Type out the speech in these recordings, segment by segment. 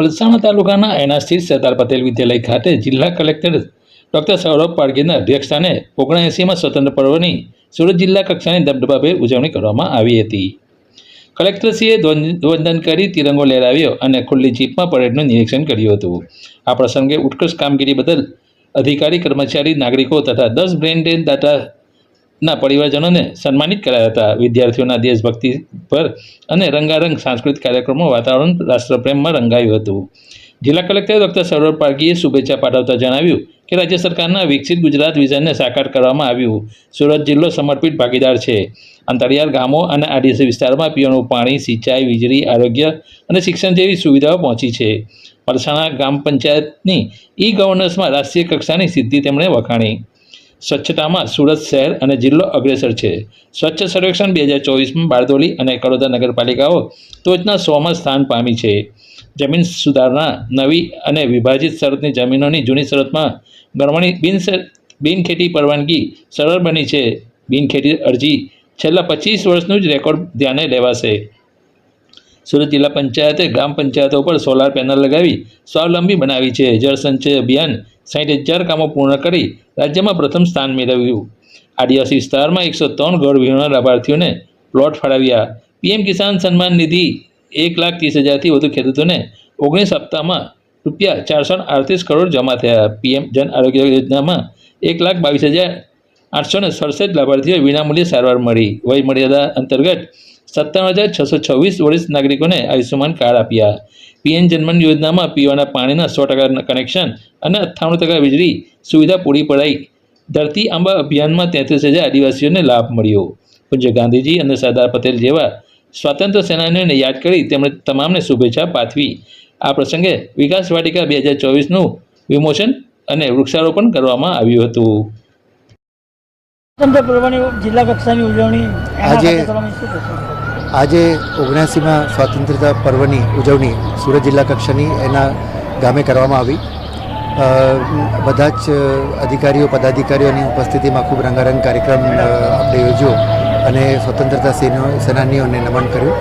પલસાણા તાલુકાના એના સ્થિત સરદાર પટેલ વિદ્યાલય ખાતે જિલ્લા કલેક્ટર ડૉક્ટર સૌરભ પાડગીના અધ્યક્ષસ્થાને ઓગણએંસીમાં સ્વતંત્ર પર્વની સુરત જિલ્લા કક્ષાની દબદબાભેર ઉજવણી કરવામાં આવી હતી. કલેક્ટરશ્રીએ ધ્વજ- ધ્વજવંદન કરી તિરંગો લહેરાવ્યો અને ખુલ્લી જીપમાં પરેડનું નિરીક્ષણ કર્યું હતું. આ પ્રસંગે ઉત્કૃષ્ટ કામગીરી બદલ અધિકારી, કર્મચારી, નાગરિકો તથા દસ બ્રેન ડ્રેન દાતાના પરિવારજનોને સન્માનિત કરાયા હતા. વિદ્યાર્થીઓના દેશભક્તિ પર અને રંગારંગ સાંસ્કૃતિક કાર્યક્રમો વાતાવરણ, રાષ્ટ્રપ્રેમમાં રંગાયું હતું. જિલ્લા કલેક્ટર ડોક્ટર સૌરભ પારગીએ શુભેચ્છા પાઠવતા જણાવ્યું કે રાજ્ય સરકારના વિકસિત ગુજરાત વિઝનને સાકાર કરવામાં આવ્યું. સુરત જિલ્લો સમર્પિત ભાગીદાર છે. અંતરિયાળ ગામો અને આદિવાસી વિસ્તારમાં પીવાનું પાણી, સિંચાઈ, વીજળી, આરોગ્ય અને શિક્ષણ જેવી સુવિધાઓ પહોંચી છે. પલસાણા ગ્રામ પંચાયતની ઈ ગવર્નન્સમાં રાષ્ટ્રીય કક્ષાની સિદ્ધિ તેમણે વખાણી. સ્વચ્છતામાં સુરત શહેર અને જિલ્લો અગ્રેસર છે. સ્વચ્છ સર્વેક્ષણ બે હજાર ચોવીસમાં બારડોલી અને કડોદા નગરપાલિકાઓ ટોચના સોમાં સ્થાન પામી છે. જમીન સુધારણા, નવી અને વિભાજિત શરતની જમીનોની જૂની શરતમાં ગણવાની બિન બિનખેતી પરવાનગી સરળ બની છે. બિનખેતી અરજી છેલ્લા પચીસ વર્ષનું જ રેકોર્ડ ધ્યાને લેવાશે. સુરત જિલ્લા પંચાયતે ગ્રામ પંચાયતો પર સોલાર પેનલ લગાવી સ્વાવલંબી બનાવી છે. જળસંચય અભિયાન સાઠ હજાર કામો પૂર્ણ કરી રાજ્યમાં પ્રથમ સ્થાન મેળવ્યું. આદિવાસી વિસ્તારમાં એકસો ત્રણ ગઢ વિહોણા લાભાર્થીઓને પ્લોટ ફાળવ્યા. પીએમ કિસાન સન્માન નિધિ એક લાખ ત્રીસ હજારથી વધુ ખેડૂતોને ઓગણીસ હપ્તામાં રૂપિયા ચારસો આડત્રીસ કરોડ જમા થયા. પીએમ જન આરોગ્ય યોજનામાં એક લાખ બાવીસ હજાર આઠસો ને સડસઠ લાભાર્થીઓ વિનામૂલ્યે સારવાર મળી. વય મર્યાદા અંતર્ગત સત્તાવન હજાર છસો છવ્વીસ વરિષ્ઠ નાગરિકોને આયુષ્યમાન કાર્ડ આપ્યા. પીએમ જનમન યોજનામાં પીવાના પાણીના સો ટકા કનેક્શન અને અઠ્ઠાણું ટકા વીજળી સુવિધા પૂરી પડાઈ. ધરતી આંબા અભિયાનમાં તેત્રીસ હજાર આદિવાસીઓને લાભ મળ્યો. પૂજ્ય ગાંધીજી અને સરદાર પટેલ જેવા સ્વાતંત્ર્ય સેનાનીઓને યાદ કરી તેમણે તમામને શુભેચ્છા પાઠવી. આ પ્રસંગે વિકાસ વાટિકા બે હજાર ચોવીસનું વિમોચન અને વૃક્ષારોપણ કરવામાં આવ્યું હતું. સ્વતંત્ર પર્વની જિલ્લા કક્ષાની ઉજવણી આજે- આજે ઓગણસીમાં સ્વતંત્રતા પર્વની ઉજવણી સુરત જિલ્લા કક્ષાની એના ગામે કરવામાં આવી. બધા જ અધિકારીઓ પદાધિકારીઓની ઉપસ્થિતિમાં ખૂબ રંગારંગ કાર્યક્રમ આપણે યોજ્યો અને સ્વતંત્રતા સેનો સેનાનીઓને નમન કર્યું.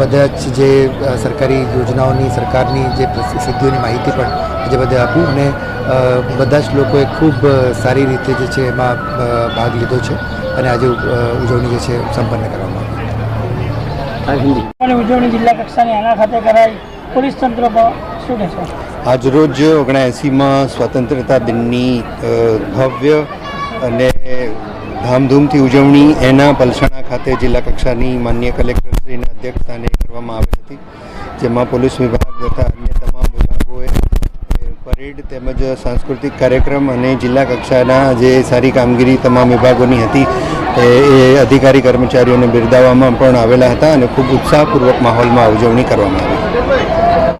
બધા જ જે સરકારી યોજનાઓની સરકારની જે સિદ્ધિઓની માહિતી પણ જે બધે આપી અને બધા જ લોકોએ ખૂબ સારી રીતે જે છે એમાં ભાગ લીધો છે અને આજે ઉજવણી જે છે સંપન્ન કરવામાં આવી. ઉજવણી જિલ્લા કક્ષાની આના ખાતે કરાઈ. પોલીસ તંત્ર શું કહેશો આજરોજ ઓગણએંસીમાં સ્વતંત્રતા દિનની ભવ્ય અને ધામધૂમથી ઉજવણી એના પલસાણા ખાતે જિલ્લા કક્ષાની માન્ય કલેક્ટરશ્રીના અધ્યક્ષસ્થાને કરવામાં આવી હતી, જેમાં પોલીસ વિભાગ તથા અન્ય તમામ વિભાગોએ પરેડ તેમજ સાંસ્કૃતિક કાર્યક્રમ અને જિલ્લા કક્ષાના જે સારી કામગીરી તમામ વિભાગોની હતી એ અધિકારી કર્મચારીઓને બિરદાવવામાં પણ આવેલા હતા અને ખૂબ ઉત્સાહપૂર્વક માહોલમાં ઉજવણી કરવામાં આવી.